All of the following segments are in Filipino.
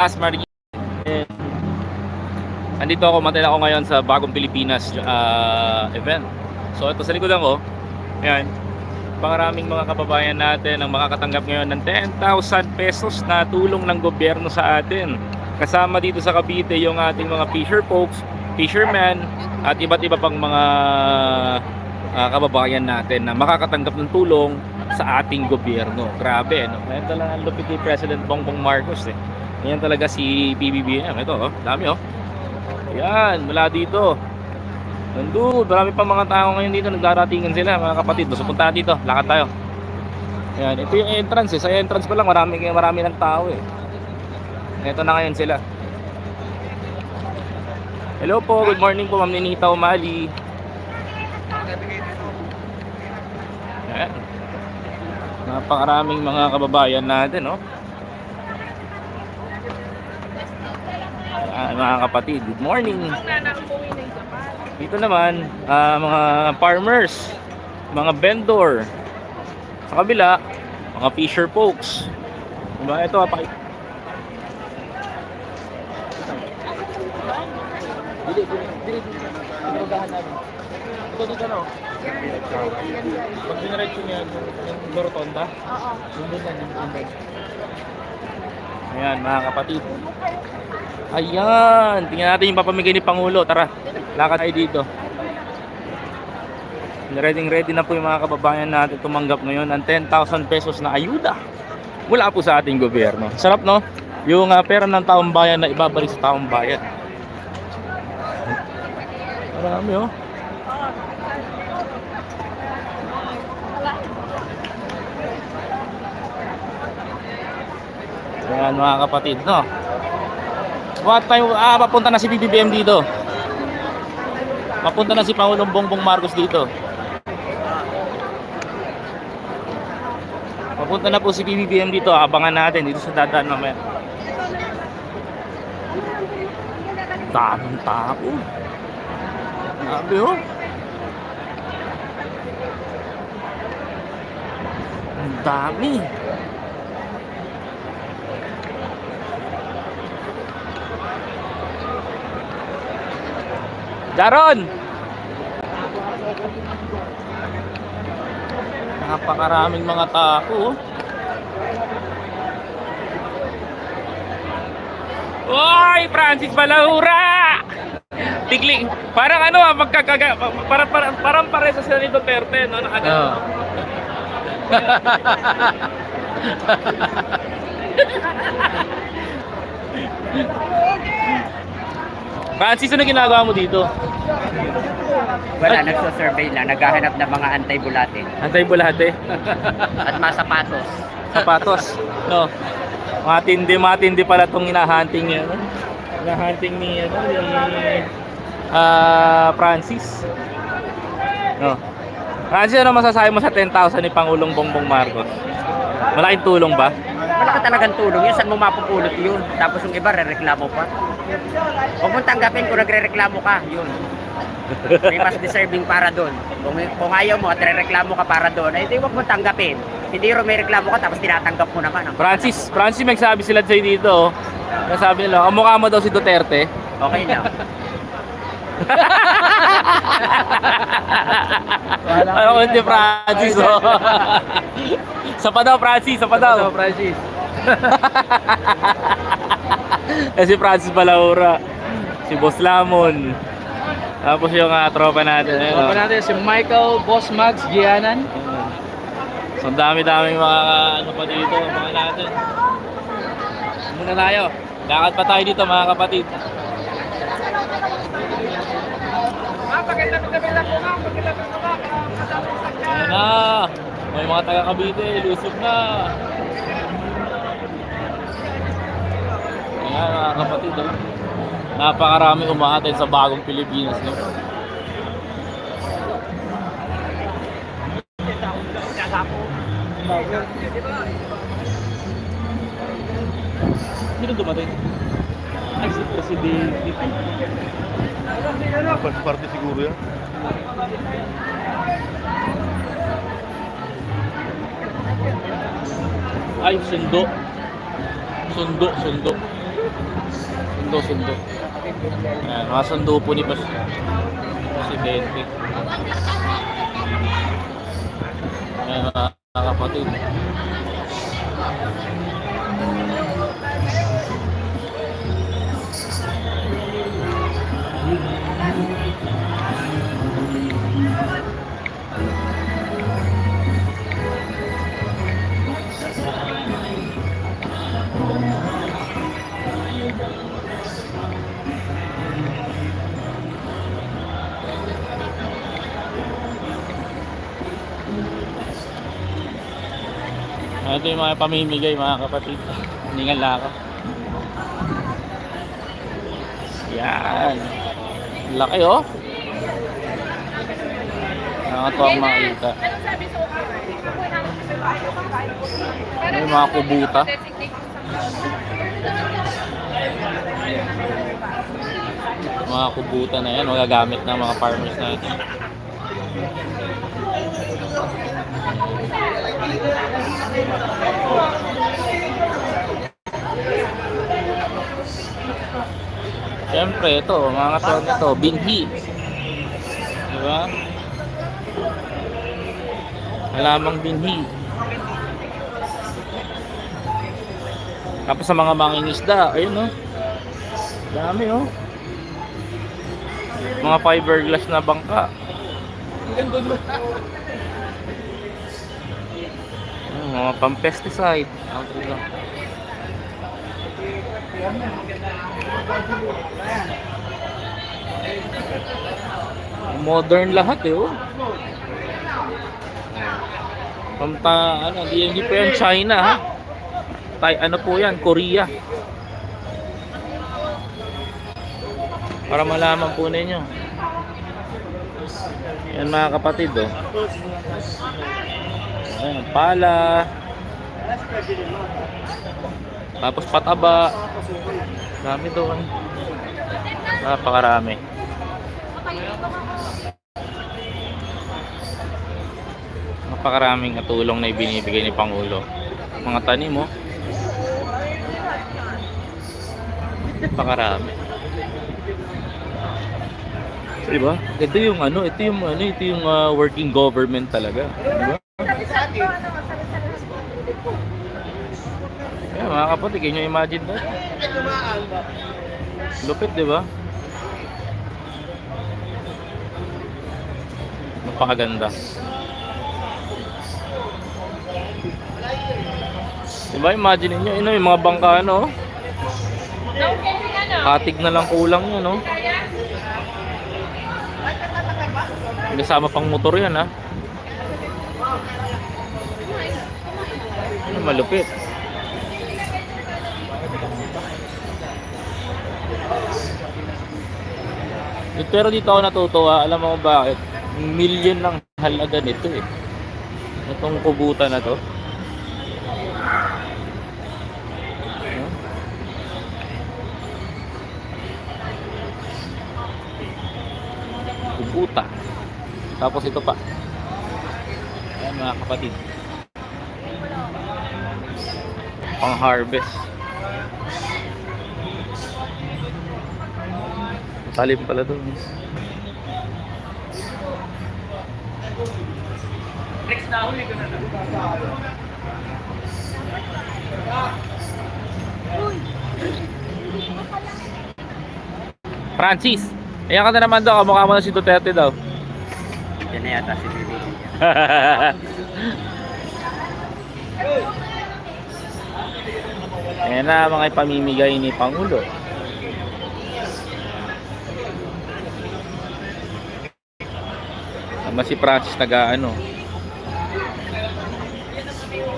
As Marie. And andito ako, matay ako ngayon sa Bagong Pilipinas ah, event. So ito sa likodan ko, ayan, pangaraming mga kababayan natin ang makakatanggap ngayon ng 10,000 pesos na tulong ng gobyerno sa atin. Kasama dito sa Cavite yung ating mga fisher folks, fishermen, at iba't iba pang mga ah, kababayan natin na makakatanggap ng tulong sa ating gobyerno. Grabe, no? Ngayon talaga ang lupit ni President Bongbong Marcos eh. Ngayon talaga si BBBM. Ito, oh. Dami, oh. Ayan, mula dito. Nandun, marami pa mga tao ngayon dito. Nagdaratingan sila, mga kapatid. Gusto punta dito. Lakad tayo. Ayan, ito yung entrance eh. Sa entrance pa lang, marami, marami ng tao eh. Ito na ngayon sila. Hello po, good morning po Ma'am Ninita Umali. Ayan. Napakaraming mga kababayan natin, no? Ah, mga kapatid, good morning. Dito naman, ah, mga farmers, mga vendor. Sa kabila, mga fisher folks. Diba? Ito, pa. Dili, dili, dili, namin. Ito dito, no? Pag diniretso niya yung, rotonda, Oo. yung doon lang, yung. Ayan, mga kapatid. Ayan, tingnan natin yung papamigay ni Pangulo. Tara, lakad tayo dito. Ready ready na po yung mga kababayan natin tumanggap ngayon ng 10,000 pesos na ayuda mula po sa ating gobyerno. Sarap no? Yung ah, pera ng taong bayan na ibabalik sa taong bayan. Marami oh. Ayan mga kapatid, no? What time, ah, papunta na si BBBM dito. Papunta na si Pangulong Bongbong Marcos dito. Papunta na po si BBBM dito, abangan natin dito sa dadaan mamaya. Daming tao. Grabe oh. Ang dami. Jaron! Napakaraming mga tao. oh. Oy, Francis Balahura! Tigling. Parang ano ah, magkakaga, parang parang parang pare sa sila ni Duterte, no? Nakaga. Oo. Francis, ano ginagawa mo dito? Wala, nagso-survey lang, naghahanap ng mga antay-bulate Antay bulate. at masapatos. Sapatos. No. Matindi, matindi pala tong hinahunting niya. No? Hinahunting ni, ano, ni ah, Francis. No. Francis, ano masasabi mo sa 10,000 ni Pangulong Bongbong Marcos? Malaking tulong ba? Wala ka talagang tulong yun, saan mo mapupulot yun? Tapos yung iba, re-reklamo pa. Huwag mong tanggapin kung nagre-reklamo ka, yun. May mas deserving para doon. Kung, kung ayaw mo at re-reklamo ka para doon, ay di huwag mong tanggapin. Hindi rin may reklamo ka tapos tinatanggap mo naman. Ang Francis, Francis, may sabi sila sa'yo dito. oh. Nasabi nila, ang mukha mo daw si Duterte. Okay lang. Ano ko si Francis, oh. sa pa daw, Francis, sa pa daw. Francis. Eh, si Francis Balaura. Si Boss Lamon. Tapos yung ah, tropa natin. Ayun, oh. Tropa natin si Michael Boss Mags Gianan. So, ang dami-daming mga ano pa dito, mga natin. Muna tayo. Lakad pa tayo dito mga kapatid. Na. May mga taga Cavite, lusog na. Ayan mga kapatid. Oh. Napakarami umaatay sa bagong Pilipinas. No? Sino dumating? Ay, si Presidente. Parte siguro yan. Ay, sundo. Sundo, sundo. sundo, sundo. Ayan, mga sundo po ni Pas Presidente. Ayan, mga kapatid. Ito yung mga pamimigay mga kapatid. Hindi nga laka. Yan. Laki oh. Nakakatuwang makita. May mga kubuta. Mga kubuta na yan. Magagamit ng mga farmers natin. Siyempre, ito, mga katawag ito, binhi. Di ba? Alamang binhi. Tapos sa mga mangingisda, ayun oh. Dami oh. Mga fiberglass na bangka. Ayun, mga pang-pesticide. Ang lang. Modern lahat eh oh. Pampa, ano, hindi, hindi po yan China ha. Tay, ano po yan, Korea. Para malaman po ninyo. Yan mga kapatid oh. Ayan, pala. Tapos pataba. Dami doon. Napakarami. Napakaraming katulong na ibinibigay ni Pangulo. Mga tanim mo. Napakarami. Di ba? Ito yung ano, ito yung ano, ito yung ah, working government talaga. Di ba? Yeah, mga kapatid, can you imagine that? Lupit, di ba? Napakaganda. Di ba, imagine niyo, ino yung mga bangka, ano? Katig na lang kulang yun, no? Kasama pang motor yan, ha? Ano, malupit. Pero dito ako natutuwa, alam mo bakit? Million lang halaga nito eh. Itong kubuta na to. Kubuta. Tapos ito pa. Ayan mga kapatid. Pang harvest. Talim pala doon. Francis, ayan ka na naman daw, kamukha mo na si Duterte daw. Yan na yata si Bibi. Ayan na mga ipamimigay ni Pangulo. Tama si Francis nag-ano.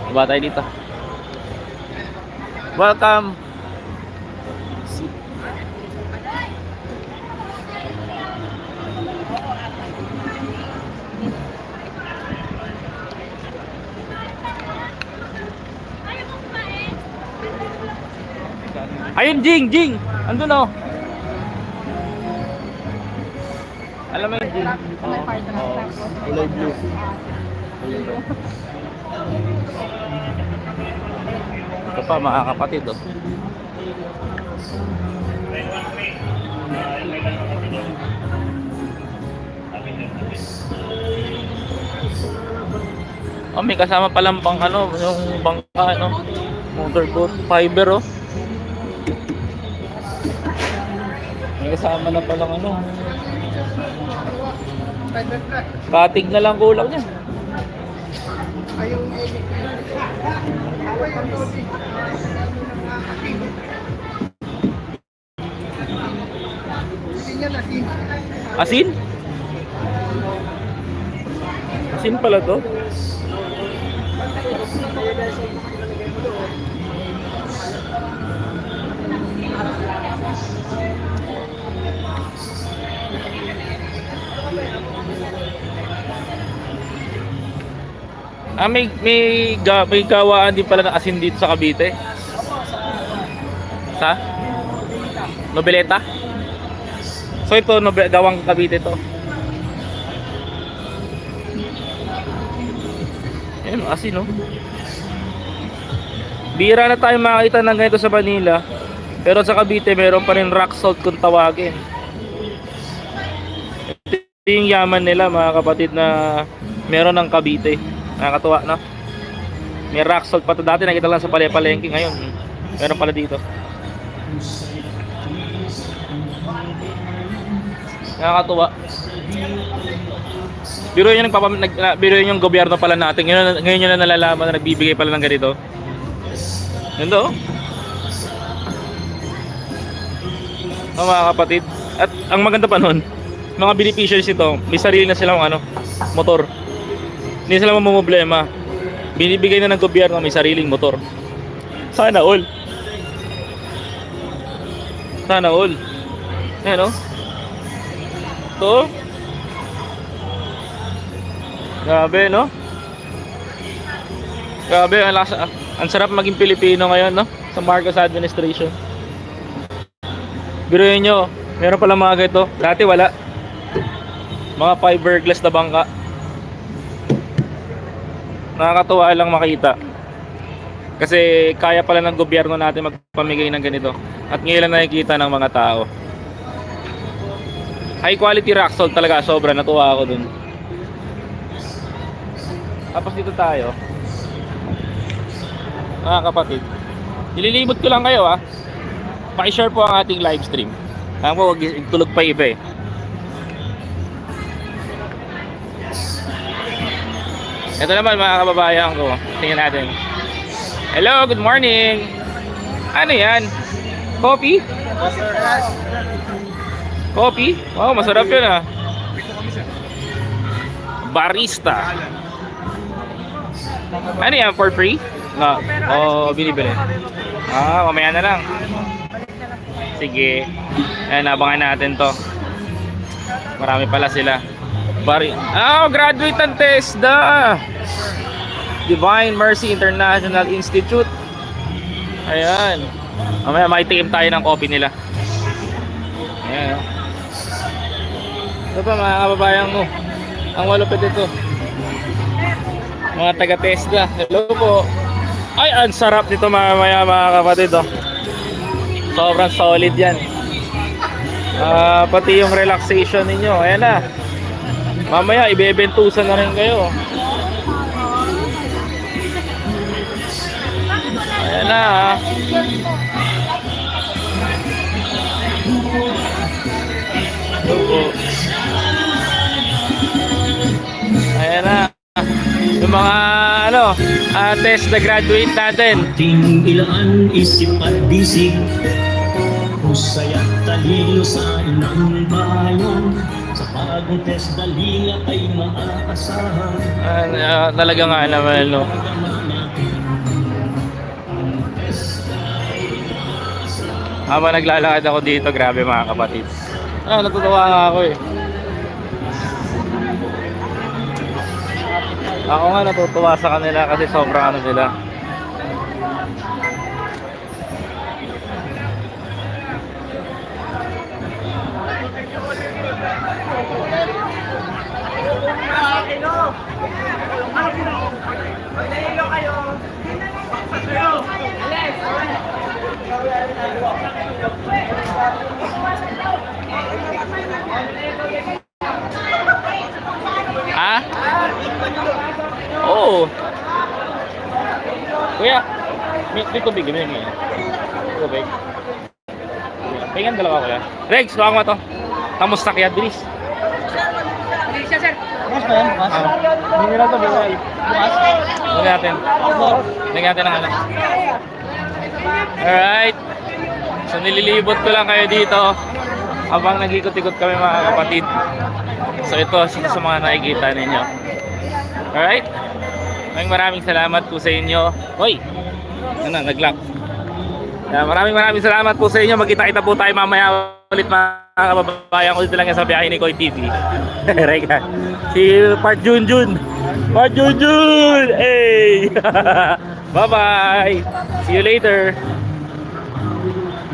Diba tayo dito? Welcome! Ayun, Jing, Jing. Andun oh. Alam mo yung Jing? Oo. Oh. Blue. Ito pa, mga kapatid oh. Oh, may kasama palang pang ano, yung bangka, ano, motorboat, fiber, oh. May kasama na palang ano. Katig na lang kulang niya. Asin? Asin pala to? Ah, may, may, ga, may gawaan din pala ng asin dito sa Cavite. Sa? Nobeleta? So ito, nobe, gawang Cavite to. Ayun, asin no. Bira na tayo makakita ng ganito sa Manila. Pero sa Cavite, meron pa rin rock salt kung tawagin. Ito yung yaman nila mga kapatid na meron ng Cavite. Nakakatuwa, no? May rock salt pa to dati nakita lang sa palengke ngayon. Meron pala dito. Nakakatuwa. Biro yung nagpapam nag, na, biro yung gobyerno pala natin. Ngayon, ngayon yun na nalalaman na nagbibigay pala ng ganito. Ganda oh. Oh, mga kapatid. At ang maganda pa nun, mga beneficiaries ito, may sarili na silang ano, motor. Hindi sila mamumblema. Binibigay na ng gobyerno may sariling motor. Sana all. Sana all. Ayan oh. Ito. Grabe, no? Grabe, ang, lakas, ah, ang sarap maging Pilipino ngayon, no? Sa Marcos administration. Biruin nyo, meron pala mga ganito. Dati wala. Mga fiberglass na bangka. Nakakatuwa lang makita. Kasi kaya pala ng gobyerno natin magpamigay ng ganito. At ngayon lang nakikita ng mga tao. High quality rock salt talaga, sobra. Natuwa ako dun. Tapos dito tayo. Mga kapatid. Nililimot ko lang kayo ah. Paki-share po ang ating live stream. Alam ko, tulog pa iba eh. Ito naman mga kababayan ko. Tingnan natin. Hello, good morning. Ano yan? Coffee? Coffee? Wow, masarap yun ah. Barista. Ano yan, for free? No. O binibili? Ah, mamaya na lang. Sige. Ayan, abangan natin to. Marami pala sila. Bari. Ah, graduate ng TESDA. Divine Mercy International Institute. Ayan. Mamaya makitikim tayo ng coffee nila. Ayan. oh. Ito pa mga kababayan mo. Ang walupit ito. Mga taga TESDA. Hello po. Ay, ang sarap nito mamaya mga kapatid. Oh. Sobrang solid yan. Ah, pati yung relaxation ninyo. Ayan na. Mamaya, ibebentusan na rin kayo. Ayan na. ah. Ayan na. Yung mga ano, uh, test na graduate natin. Ating ilaan isip at bisig Husay at talino sa inang bayan Sa bagong test dalila ay maaasahan Ah, talaga nga naman, no. Habang naglalakad ako dito, grabe mga kapatid. Ah, natutuwa nga ako eh. Ako nga natutuwa sa kanila kasi sobrang ano nila. Ha? Oo. Oh. Kuya, may, may tubig, may may. Tubig. Pingan dalawa ko ya. Rex, baka mo to. Kamusta kaya, bilis? Bilis sir. Bukas ba yan? Bukas. Ah. Mineral to, mineral. Bukas. Lagyan natin. Lagyan natin ng ano. Alright. So nililibot ko lang kayo dito habang nag-ikot-ikot kami mga kapatid. So ito sa sa mga nakikita ninyo. Alright. Maraming maraming salamat po sa inyo. Hoy! Ano, nag-lock. Yeah, maraming maraming salamat po sa inyo. Magkita-kita po tayo mamaya ulit mga kababayan ko dito lang sa biyahe ni Koy TV. Reka. Si Part Junjun. Part Junjun! Hey! Bye-bye! See you later!